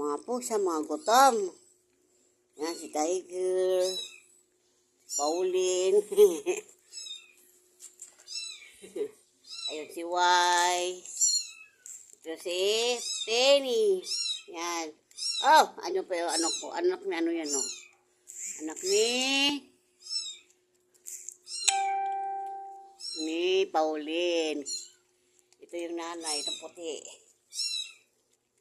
Mga pusa, mga gutom. Yan, si Tiger. Pauline. Ayun si Wise. Ito si Penny. Yan. Oh, ano pa yung anak ko? Anak ni ano yan, oh. Anak ni... Ni Pauline. Ito yung nanay, itong puti.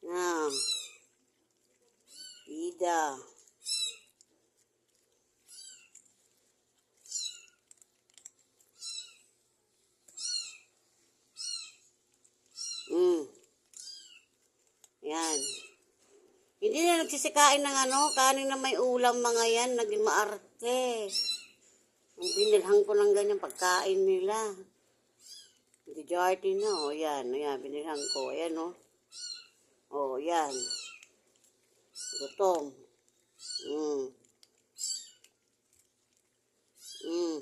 Nga. Ida. Mm. Yan. Hindi na nagsisikain ng ano, kanin na may ulam mga yan, naging maarte. Ang binilhan ko ng ganyan pagkain nila. Hindi jarty na, o yan, ayan, binilhan ko, ayan o. O, yan. Gutom. Mm. Mm.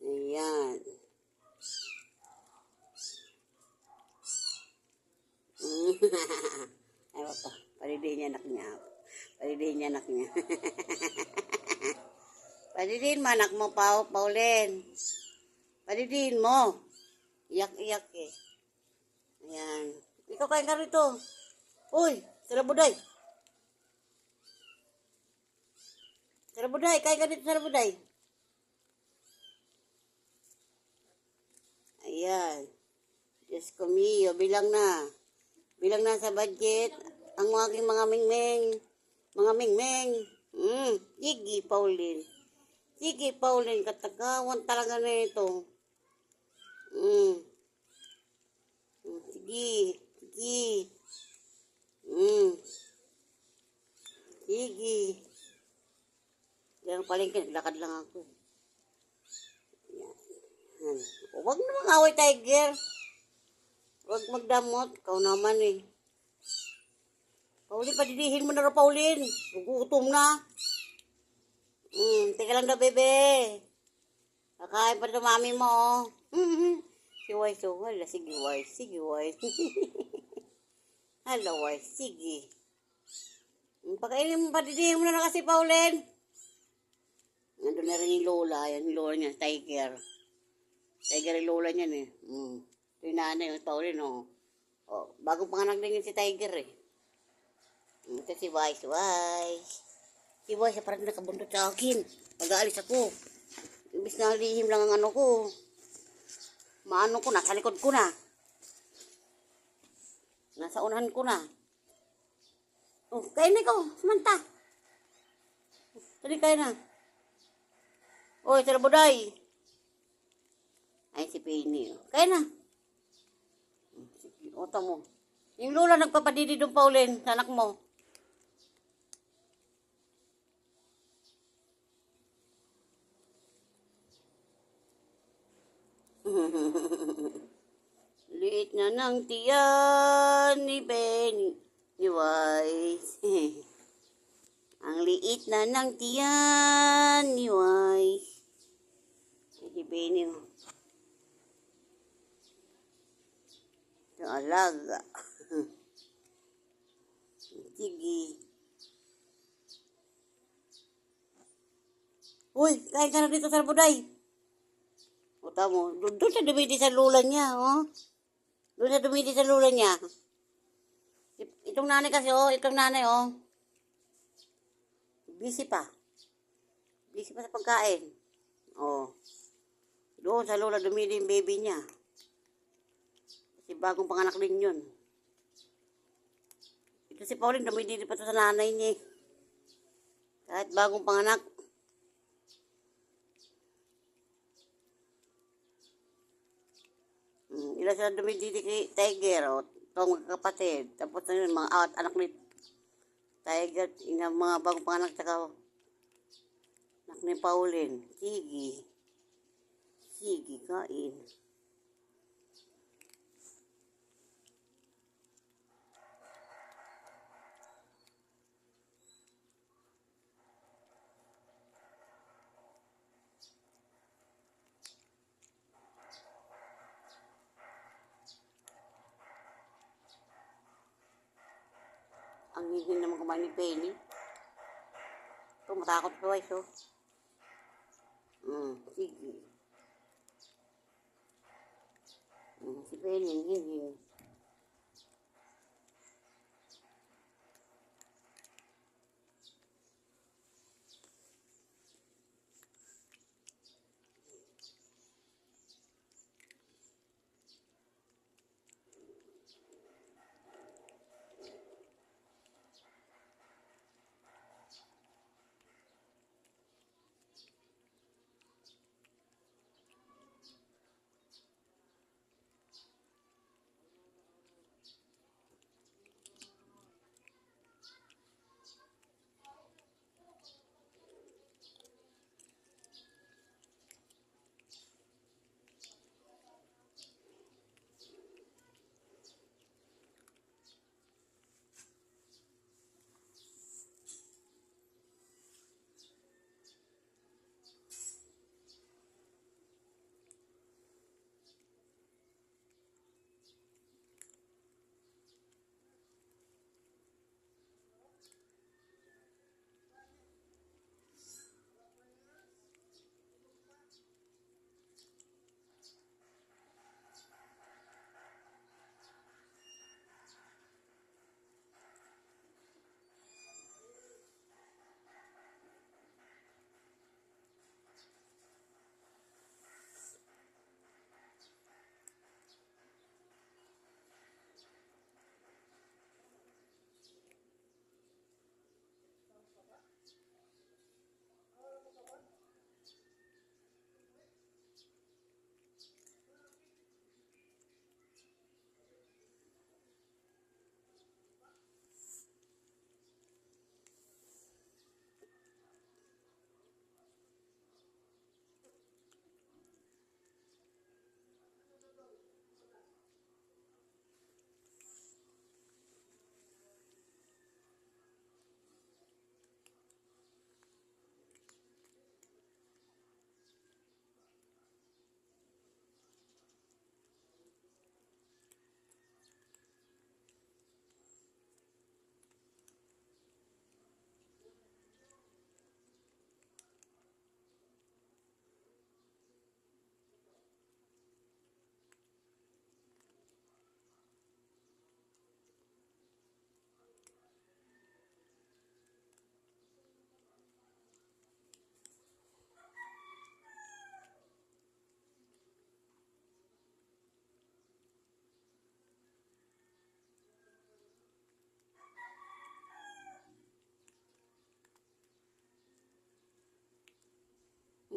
Ayan. Mm. Ay, wapa. Palidihin niya anak niya. Palidihin niya anak niya. Palidihin mo anak mo, Pao, Paulen. Palidihin mo. Iyak-iyak eh. Ayan. Ikaw kain ka rito. Uy, sarabuday. Sarabuday, kain ka dito, sarabuday. Ayan. Diyos ko mio, bilang na. Bilang na sa budget. Ang aking mga mingmeng. Mga mingmeng. Mm, sige, Pauline. Sige, Pauline, katagawan talaga na ito. Mm. Mm, Sige, sige. Mm. Sige. Yan palengke, naglakad lang ako. Yan. Huwag namang away, Tiger. Huwag magdamot. Ikaw naman eh. Pauline, padidihin mo na rin, Pauline. Gugutom na. Hmm, teka lang daw, bebe. Kakain pa ito mami mo, oh. si Wise, oh. Hala, sige, Wise. Sige, Wise. Hala, Wise. Sige. Hmm, Pagkainin mo, padidihin mo na kasi, Pauline. Nandun na rin yung lola. Yan, yung lola niya, Tiger. Tiger yung lola niyan eh. Mm. Ito yung nanay, yung Pauline, oh. oh. Bagong panganak din yun si Tiger eh. Mm, Ito si Wise, Wise. Si Wise, parang nakabundot sa akin. Pag-aalis ako. Ibis na lihim lang ang ano ko. Maano ko na, sa likod ko na. Nasa unahan ko na. Oh, kain na ko, Samantha. Dali kain na. Oy, Sarabuday. Ay, si Penny. Kain na. Ota mo. Yung lola nagpapadidi doon, Pauline, sa anak mo. Liit na ng tiyan ni Benny, ni Wise. Ang liit na ng tiyan ni Wise. Si Benny. Yung alaga. Sige. Uy, kain ka na dito sa Puta mo, doon siya dumidi sa lula niya, oh. Doon siya dumidi sa lula niya. Itong nanay kasi, oh, itong nanay, oh. Busy pa. Busy pa sa pagkain. Oh. Doon sa lula dumidi yung baby niya. Kasi bagong panganak din yun. Ito si Pauline, dumidi pa sa nanay niya. eh. Kahit bagong panganak. Mm, ilan sila dumididi kay Tiger, o, itong magkakapatid. Tapos na yun, mga awat anak ni Tiger, ina mga bagong panganak, tsaka anak ni Pauline. Sige. Sige, kain. Kumain ni Penny. Ito, matakot ko guys, oh. Hmm, sige. Hmm, si Penny, hindi.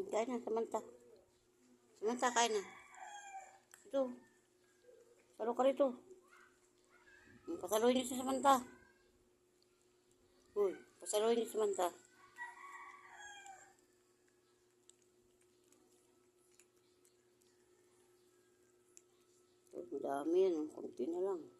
Kain na, Samantha. Samantha, kain na. Ito. Salo ka rito. Pasaluhin niyo si Samantha. Uy, pasaluhin niyo si Samantha. Ito, madami yan. Kunti na lang.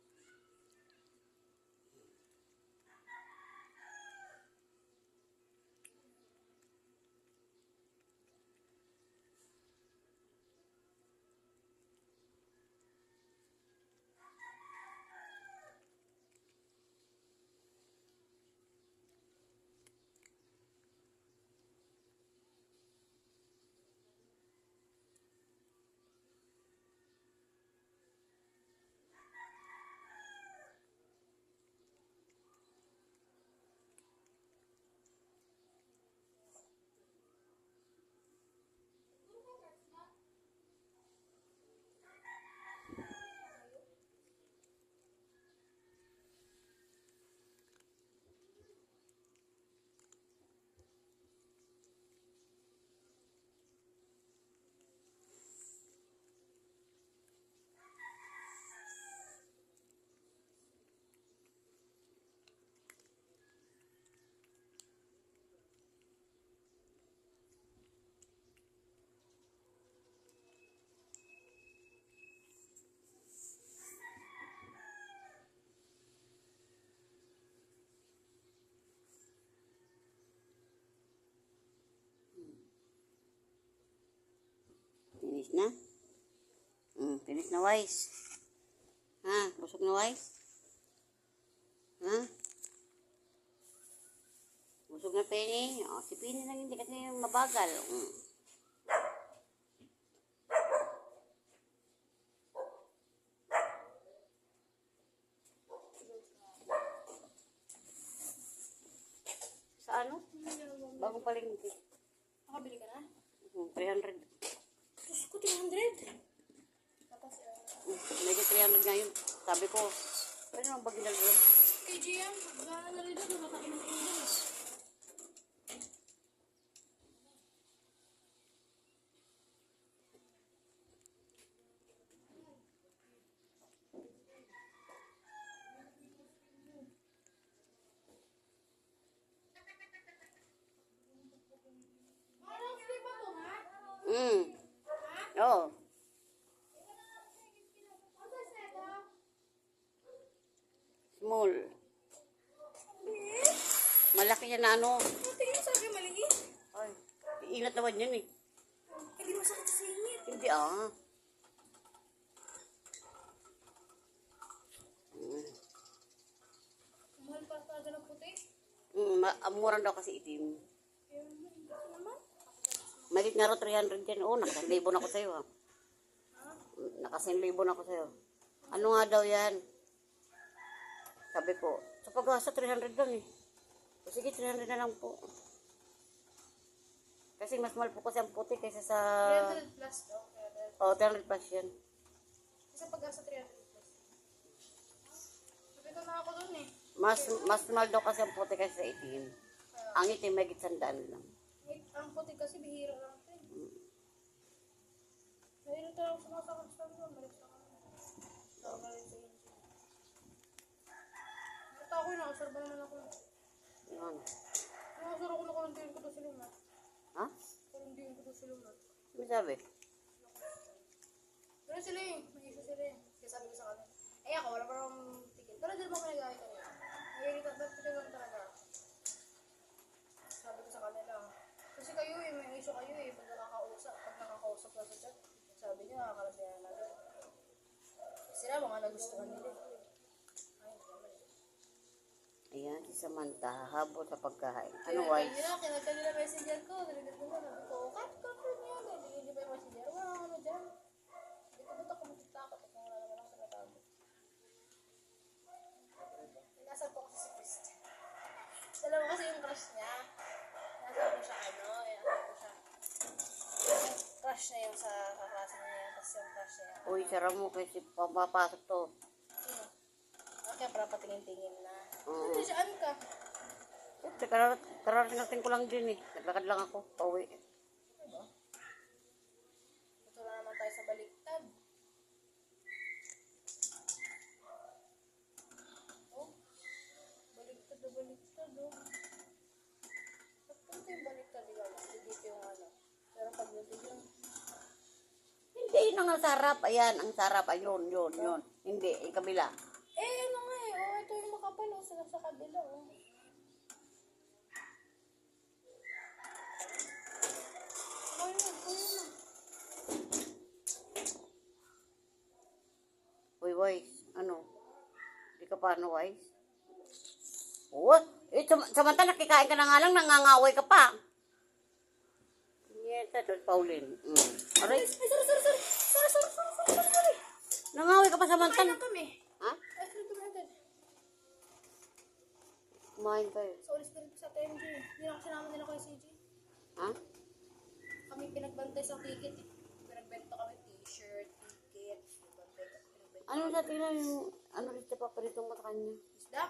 Finish na? Hmm, finish na, Wise. Ha? Busog na, Wise? Ha? Busog na Penny. Oh, si Penny lang hindi kasi mabagal. Mm. Sa ano? Bagong palengke. Nakabili ka na? Mm, 300. Ko, 300. Tapos, uh, Mm, Medyo 300 ngayon. Sabi ko, pwede naman ba ginagawa? kay GM, gano'n na rin doon, makain ng English. Mm. Oo. Small. Malaki yan na ano. Tingnan sa akin maliit. Ay, ingat naman yan eh. Hindi masakit sa singit. Hindi ah. Mahal pa talaga ng puti. Mm, ah, mura daw kasi itim. Malit nga raw 300 yan. Oo, nakasanlibo na ako sa'yo ah. Nakasanlibo na ako sa'yo. Ano nga daw yan? Sabi ko, sa pag-asa 300 lang eh. O sige, 300 na lang po. Kasi mas mahal po kasi ang puti kaysa sa... 300 plus daw. 300. Oh, 300 plus yan. Isa pag-asa 300 plus. Sabi ko na ako doon eh. Mas mas mahal daw kasi ang puti kaysa sa itim. Ang itim may gitsandaan lang. Ang puti kasi bihira lang ito eh. Tayo sumasakot sa kanila. Tawag na rin sa inyo. Ito ako yun, nakasarba naman ako. Yun. Nakasar ako na karantiin ko to sa luma. Ha? Karantiin ko to sa luma. Ano sabi? Pero sila eh, may isa sila eh. Kaya sabi ko sa kanila, eh ako, wala pa akong ticket. Pero di ba pinag-ahit kanila? Ngayon, ba't pinag talaga? Sabi ko sa kanila, kasi kayo eh, may issue kayo eh, pag nakakausap, pag nakakausap ka sa chat, sabi niya, nakakalabihan na agad. Sila mga nagustuhan nila. eh. Ay, hindi naman eh. Ayan, si Samantha, habol sa pagkain. Ano Kaya wise? kanina, kinagka nila messenger ko, narinig ko na, sabi ko, cut, cut, cut niya, hindi ba yung messenger? Wala ano dyan. Hindi ko ba't ako matitakot at wala naman ako. Nasa po kasi si Christy. Dalawa kasi yung crush niya. Nasa ko siya ano, eh, ano ko siya. Yung crush niya yung sa kaklase niya, tapos yung crush niya. Uy, sara mo kasi pumapasok to. Sino? Okay, para patingin-tingin na. Hindi, saan ka? Siyempre, karar- kararating natin ko lang din eh. Naglakad lang ako, pauwi. Diba? Ito na naman tayo sa baliktad. Oh, baliktad na baliktad oh. Ba't punta yung baliktad? Di ba? Dito yung ano. Pero pag dito yung... Hindi, yun ang sarap. Ayan, ang sarap. Ayun, yun, yun. Hindi, yung kabila. Eh, ano nga eh. Oh, ito yung makapal oh. Sila sa kabila oh. Uy, wise, ano? Hindi ka pa ano, wise? What? Eh, sam- samantala, nakikain ka na nga lang, nangangaway ka pa. Yes, ito, Pauline. Mm. Aray, Ay, sorry, sorry, sorry. Sorry, sorry, sorry, sorry, sorry, sorry. nangaway ka pa samantala. na kami. Kumain kayo. Sa ulis din sa TMG. Hindi na ako sinama nila kay CG. Ha? Kami pinagbantay sa ticket eh. Pinagbenta kami t-shirt, ticket. Ano sa tingnan yung, ano rin sa paparitong mo sa kanya? Isda?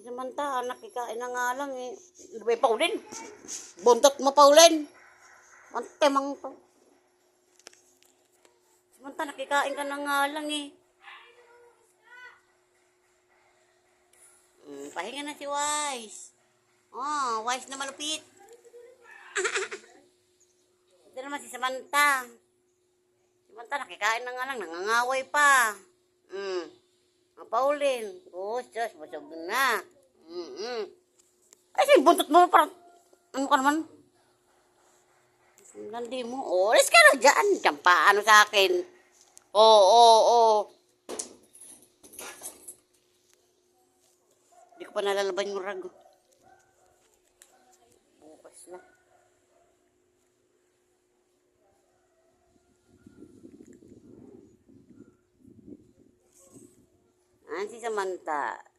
Samantala, nakikain na nga lang eh. Ba yung Pauline? Buntot mo, Pauline. Ang temang to. Samantala, nakikain ka na nga lang eh. Mm, pahinga na si Wise. Oh, Wise na malupit. Ito naman si Samantha. Samantha, nakikain na nga lang, nangangaway pa. Mm. Ang Pauline. Oh, sus, busog na. Mm-mm. Ay, sige, buntot mo, parang, ano ka naman? Landi mo. Oh, alis ka na dyan. Diyan pa, ano sa akin. Oo, oo, oo. Di ko pa nalalaban yung rag. Bukas na. Ah, si Samantha.